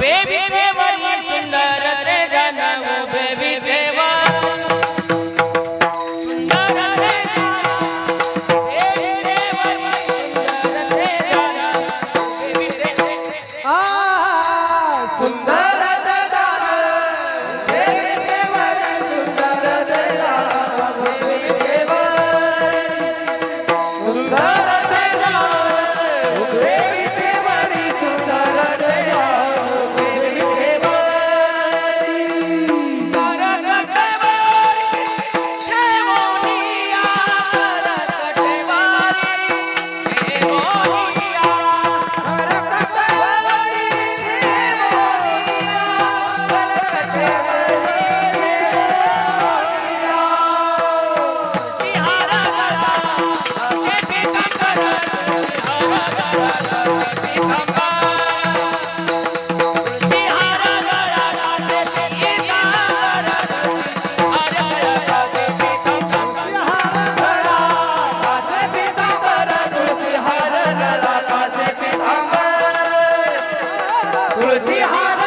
Baby देवानी सुंदर ते जाणव बेबी देवा सुंदर cruz e roda.